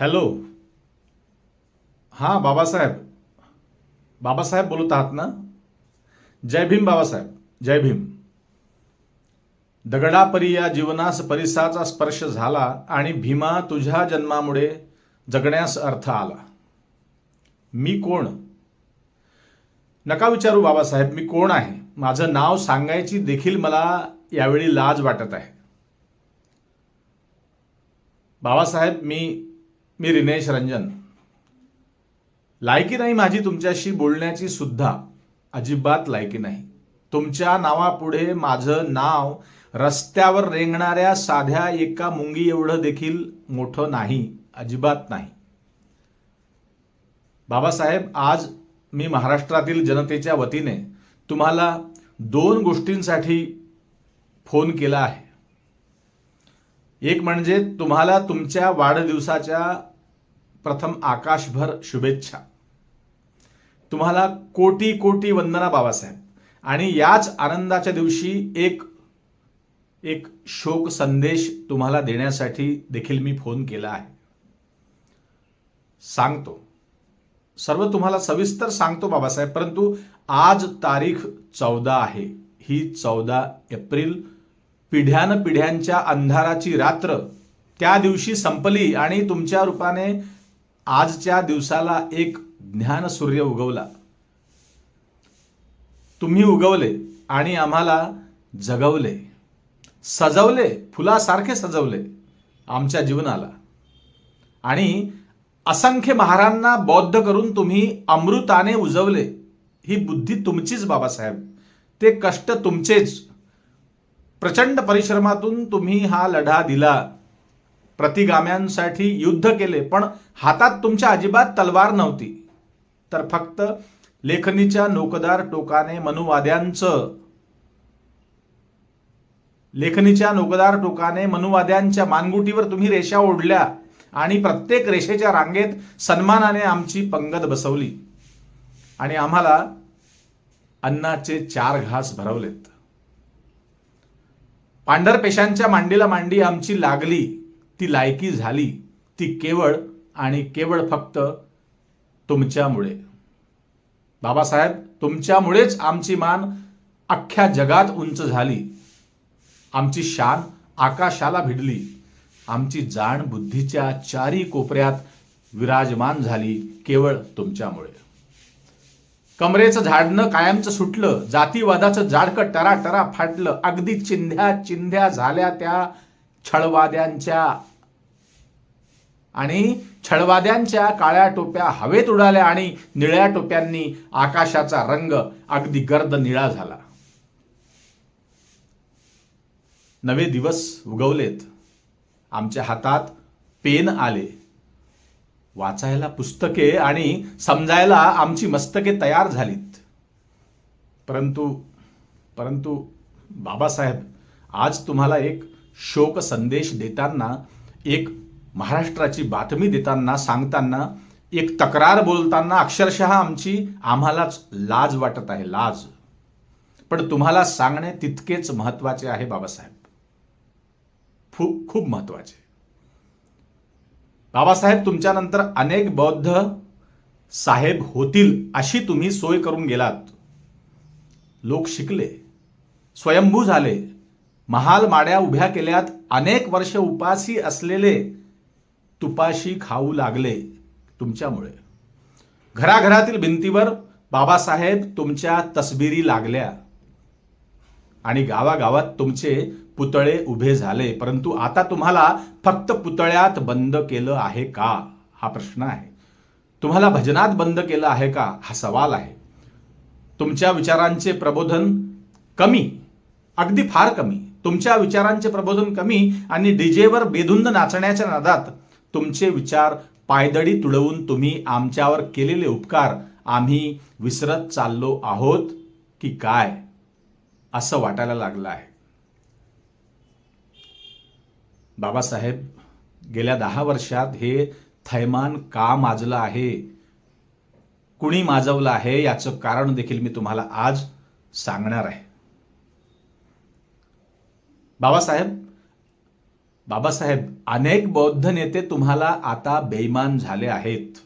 Hello हां बाबासाहेब बाबासाहेब बोलत आहात ना। जय भीम बाबासाहेब जय भीम। दगडापरी या जीवनास परिसाचा स्पर्श झाला आणि भीमा तुझ्या जन्मामुळे जगण्यास अर्थ आला. मी कोण? नका विचारू बाबासाहेब मी कोण आहे? माझं नाव सांगायची देखील मला यावेळी लाज वाटत आहे. बाबासाहेब मी मी रिनेश रंजन. लायकी नाही माझी तुमच्याशी बोलण्याची सुद्धा. अजिबात लायकी नाही. तुमच्या नावापुढे माझं नाव रस्त्यावर रेंगणाऱ्या साध्या एका मुंगी एवढं देखील मोठं नाही. अजिबात नाही. बाबासाहेब आज मी महाराष्ट्रातील जनतेच्या वतीने तुम्हाला दोन गोष्टींसाठी फोन केला आहे. एक म्हणजे तुम्हाला तुमच्या वाढदिवसाच्या प्रथम आकाशभर शुभेच्छा. तुम्हाला कोटी कोटी वंदना बाबासाहेब. आणि याच आनंदाच्या दिवशी एक एक शोक संदेश तुम्हाला देण्यासाठी देखील मी फोन केला आहे. सांगतो. सर्व तुम्हाला सविस्तर सांगतो बाबासाहेब परंतु आज तारीख चौदा आहे. ही चौदा एप्रिल पिढ्यान पिढ्यांच्या अंधाराची रात्र त्या दिवशी संपली आणि तुमच्या रूपाने आजच्या दिवसाला एक ज्ञान सूर्य उगवला. तुम्ही उगवले आणि आम्हाला जगवले. सजवले फुलासारखे सजवले. आमच्या जीवनाला. आणि असंख्य महारांना बौद्ध करून तुम्ही अमृताने उजवले. ही बुद्धी तुमचीच बाबासाहेब. ते कष्ट तुमचेच. प्रचंड परिश्रमातून तुम्ही हा लढा दिला. प्रतिगाम्यांसाठी युद्ध केले पण हातात तुमच्या अजिबात तलवार नव्हती. तर फक्त लेखनीच्या नोकदार टोकाने मनुवाद्यांचं लेखनीच्या नोकदार टोकाने मनुवाद्यांच्या मानगुटीवर तुम्ही रेषा ओढल्या आणि प्रत्येक रेषेच्या रांगेत सन्मानाने आमची पंगत बसवली. आणि आम्हाला अन्नाचे चार घास भरवलेत. पांढरपेशांच्या मांडीला मांडी आमची लागली. ती लायकी झाली ती केवळ आणि केवळ फक्त तुमच्यामुळे. बाबासाहेब तुमच्यामुळेच आमची मान अख्ख्या जगात उंच झाली. आमची शान आकाशाला भिडली. आमची जाण बुद्धीच्या चारी कोपऱ्यात विराजमान झाली केवळ तुमच्यामुळे. कमरेचं झाडणं कायमचं सुटलं जातीवादाचं जाडकं टरा टरा फाटलं अगदी चिंध्या चिंध्या झाल्या त्या छळवाद्यांच्या आणि छळवाद्यांच्या काळ्या टोप्या हवेत उडाल्या आणि निळ्या टोप्यांनी आकाशाचा रंग अगदी गर्द निळा झाला. नवे दिवस उगवलेत. आमच्या हातात पेन आले. वाचायला पुस्तके आणि समजायला आमची मस्तके तयार झालीत. परंतु परंतु बाबासाहेब आज तुम्हाला एक शोक संदेश देताना एक महाराष्ट्राची बातमी देताना सांगताना एक तक्रार बोलताना अक्षरशः आमची आम्हालाच लाज वाटत आहे लाज. पण तुम्हाला सांगणे तितकेच महत्त्वाचे आहे बाबासाहेब. खूप खूप महत्त्वाचे. बाबासाहेब तुमच्यानंतर अनेक बौद्ध साहेब होतील अशी तुम्ही सोय करून गेलात. लोक शिकले स्वयंभू झाले. महाल माड्या उभ्या केल्यात. अनेक वर्ष उपासी असलेले तुपाशी खाऊ लागले तुमच्यामुळे. घराघरातील भिंतीवर बाबासाहेब तुमच्या तसबिरी लागल्या. आणि गावागावात तुमचे पुतळे उभे झाले. परंतु आता तुम्हाला फक्त पुतळ्यात बंद केलं आहे का? हा प्रश्न आहे. तुम्हाला भजनात बंद केलं आहे का? हा सवाल आहे. तुमच्या विचारांचे प्रबोधन कमी अगदी फार कमी. तुमच्या विचारांचे प्रबोधन कमी आणि डीजेवर बेधुंद नाचण्याच्या नादात तुमचे विचार पायदळी तुडवून तुम्ही आमच्यावर केलेले उपकार आम्ही विसरत चाललो आहोत की काय असं वाटायला लागलं आहे. बाबासाहेब गेल्या दहा वर्षात हे थैमान का माजलं आहे? कुणी माजवलं आहे? याचं कारण देखील मी तुम्हाला आज सांगणार आहे. बाबासाहेब? बाबासाहेब अनेक बौद्ध नेते तुम्हाला आता बेईमान झाले आहेत.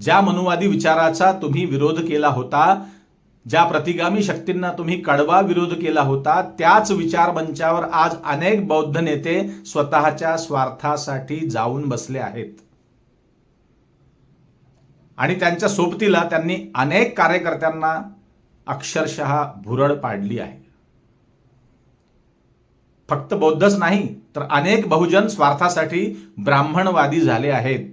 ज्या मनुवादी विचाराचा तुम्ही विरोध केला होता ज्या प्रतिगामी शक्तींना तुम्ही कडवा विरोध केला होता त्याच विचारमंचावर आज अनेक बौद्ध नेते स्वतःच्या स्वार्थासाठी जाऊन बसले आहेत. आणि त्यांच्या सोबतीला त्यांनी अनेक कार्यकर्त्यांना अक्षरशः भुरळ पाडली आहे. फक्त बौद्धच नाही तर अनेक बहुजन स्वार्थासाठी ब्राह्मणवादी झाले आहेत.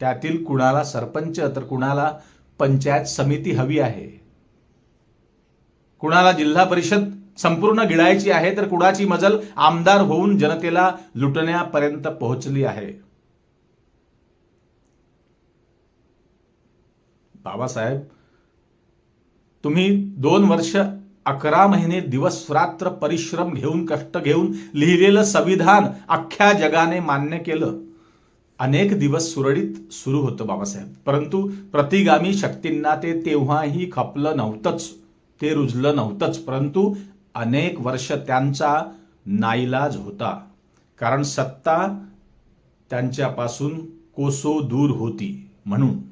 त्यातील कुणाला सरपंच तर कुणाला पंचायत समिती हवी आहे. कुणाला जिल्हा परिषद संपूर्ण गिळायची आहे तर कुणाची मजल आमदार होऊन जनतेला लुटण्यापर्यंत पोहोचली आहे. बाबासाहेब तुम्ही दोन वर्ष अकरा महिने दिवस रात्र परिश्रम घेऊन कष्ट घेऊन लिहिलेलं संविधान अख्ख्या जगाने मान्य केलं. अनेक दिवस सुरळीत सुरू होतं बाबासाहेब. परंतु प्रतिगामी शक्तींना ते तेव्हाही खपलं नव्हतंच. ते रुजलं नव्हतंच. परंतु अनेक वर्ष त्यांचा नाईलाज होता. कारण सत्ता त्यांच्यापासून कोसो दूर होती म्हणून.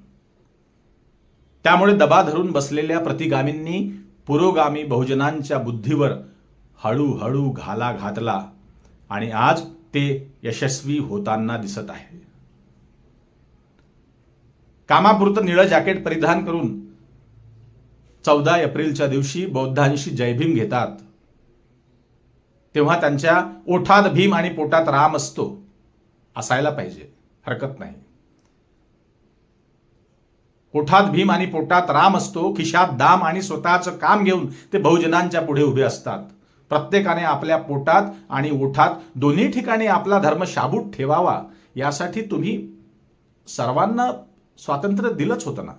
त्यामुळे दबा धरून बसलेल्या प्रतिगामींनी पुरोगामी बहुजनांच्या बुद्धीवर हळूहळू घाला घातला आणि आज ते यशस्वी होताना दिसत आहे. कामापुरतं निळं जॅकेट परिधान करून चौदा एप्रिलच्या दिवशी बौद्धांशी जयभीम घेतात. तेव्हा त्यांच्या ओठात भीम आणि पोटात राम असतो. असायला पाहिजे. हरकत नाही. ओठात भीम आणि पोटात राम असतो खिशात दाम आणि स्वतःचं काम घेऊन ते बहुजनांच्या पुढे उभे असतात. प्रत्येकाने आपल्या पोटात आणि ओठात दोन्ही ठिकाणी आपला धर्म शाबूत ठेवावा यासाठी तुम्ही सर्वांना स्वातंत्र्य दिलंच होतं ना?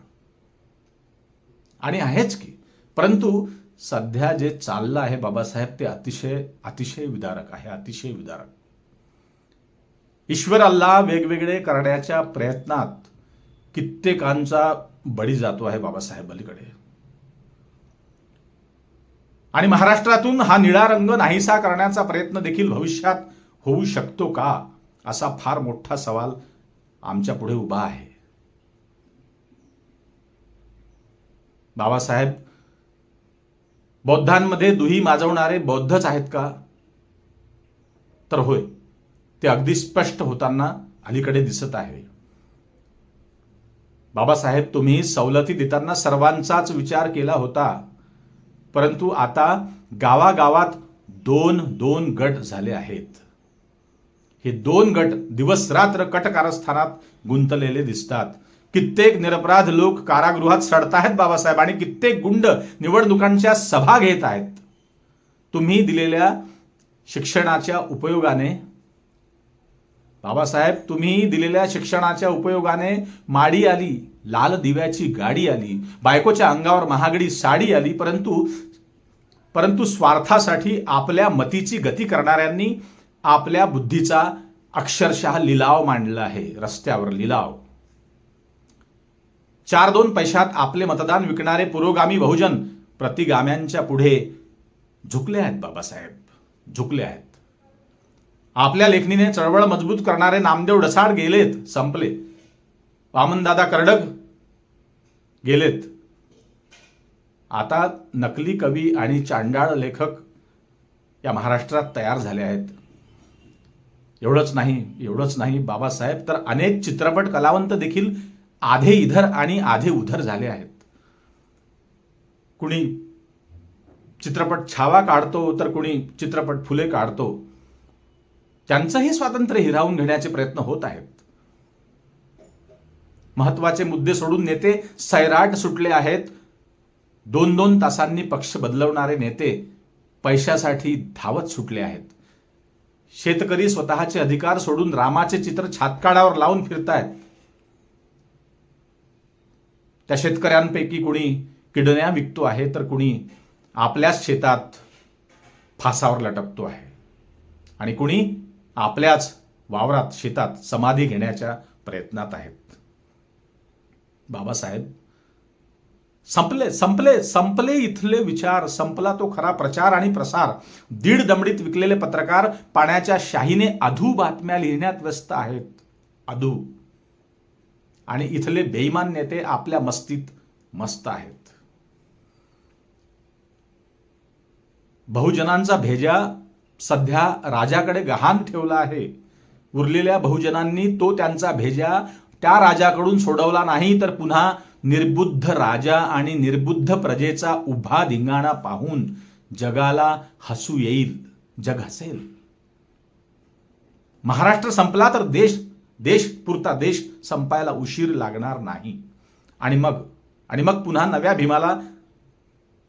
आणि आहेच की परंतु सध्या जे चाललं आहे बाबासाहेब ते अतिशय अतिशय विदारक आहे अतिशय विदारक. ईश्वर अल्लाह वेगवेगळे करण्याच्या प्रयत्नात कित्येकांचा बळी जातो आहे बाबासाहेब अलीकडे. आणि महाराष्ट्रातून हा निळा रंग नाहीसा करण्याचा प्रयत्न देखील भविष्यात होऊ शकतो का? असा फार मोठा सवाल आमच्या पुढे उभा आहे. बाबासाहेब बौद्धांमध्ये दुही माजवणारे बौद्धच आहेत का? तर होय ते अगदी स्पष्ट होताना अलीकडे दिसत आहे. बाबासाहेब तुम्ही सवलती देताना सर्वांचाच विचार केला होता. परंतु आता गावागावात दोन दोन गट झाले आहेत. हे दोन गट दिवस रात्र कटकारस्थानात गुंतलेले दिसतात. कित्येक निरपराध लोक कारागृहात सडताहेत बाबासाहेब आणि कित्येक गुंड निवडणुकांच्या सभा घेत आहेत. तुम्ही दिलेल्या शिक्षणाच्या उपयोगाने बाबासाहेब तुम्ही दिलेल्या शिक्षणाच्या उपयोगाने माडी आली लाल दिव्याची गाडी आली बायकोच्या अंगावर महागडी साडी आली परंतु परंतु स्वार्थासाठी आपल्या मतीची गती करणाऱ्यांनी आपल्या बुद्धीचा अक्षरशः लिलाव मांडला आहे रस्त्यावर लिलाव. चार दोन पैशात आपले मतदान विकणारे पुरोगामी बहुजन प्रतिगाम्यांच्या पुढे झुकले आहेत बाबासाहेब झुकले आहेत. आपल्या लेखणीने चळवळ मजबूत करणारे नामदेव डसाड गेलेत संपले. वामनदादा कर्डक गेलेत. आता नकली कवी आणि चांडाळ लेखक या महाराष्ट्रात तयार झाले आहेत. एवढंच नाही एवढंच नाही बाबासाहेब तर अनेक चित्रपट कलावंत देखील आधे इधर आणि आधे उधर झाले आहेत. कुणी चित्रपट छावा काढतो तर कुणी चित्रपट फुले काढतो. त्यांचंही स्वातंत्र्य हिरावून घेण्याचे प्रयत्न होत आहेत. महत्त्वाचे मुद्दे सोडून नेते सैराट सुटले आहेत. दोन दोन तासांनी पक्ष बदलवणारे नेते पैशासाठी धावत सुटले आहेत. शेतकरी स्वतःचे अधिकार सोडून रामाचे चित्र छातकाडावर लावून फिरतायत. त्या शेतकऱ्यांपैकी कुणी किडण्या विकतो आहे तर कुणी आपल्याच शेतात फासावर लटकतो आहे. आणि कुणी आपल्याच वावरात शेतात समाधी घेण्याच्या प्रयत्नात आहेत. बाबासाहेब संपले संपले संपले इथले विचार संपला तो खरा प्रचार आणि प्रसार. दीड दमडीत विकलेले पत्रकार पाण्याच्या शाहीने अधू बातम्या लिहिण्यात व्यस्त आहेत. अधू. आणि इथले बेईमान नेते आपल्या मस्तीत मस्त आहेत. बहुजनांचा भेजा सध्या राजाकडे गहाण ठेवला आहे. उरलेल्या बहुजनांनी तो त्यांचा भेजा त्या राजाकडून सोडवला नाही तर पुन्हा निर्बुद्ध राजा आणि निर्बुद्ध प्रजेचा उभा धिंगाणा पाहून जगाला हसू येईल जग हसेल. महाराष्ट्र संपला तर देश देश पुरता देश संपायला उशीर लागणार नाही. आणि मग आणि मग पुन्हा नव्या भीमाला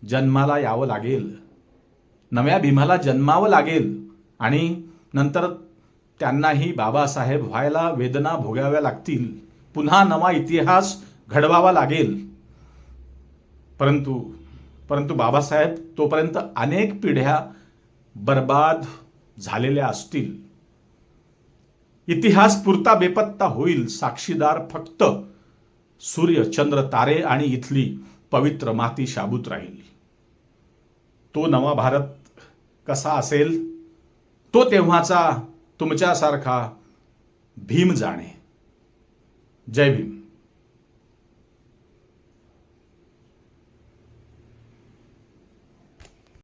जन्माला यावं लागेल. नव्या भीमाला जन्मावं लागेल. आणि नंतर त्यांनाही बाबासाहेब व्हायला वेदना भोगाव्या लागतील. पुन्हा नवा इतिहास घडवावा लागेल. परंतु परंतु बाबासाहेब तोपर्यंत अनेक पिढ्या बर्बाद झालेल्या असतील. इतिहास पुरता बेपत्ता होईल साक्षीदार फक्त सूर्य चंद्र तारे आणि इथली पवित्र माती शाबूत राहील. तो नवा भारत कसा असेल तो तेव्हाचा तुमच्यासारखा भीम जाणे. जय भीम.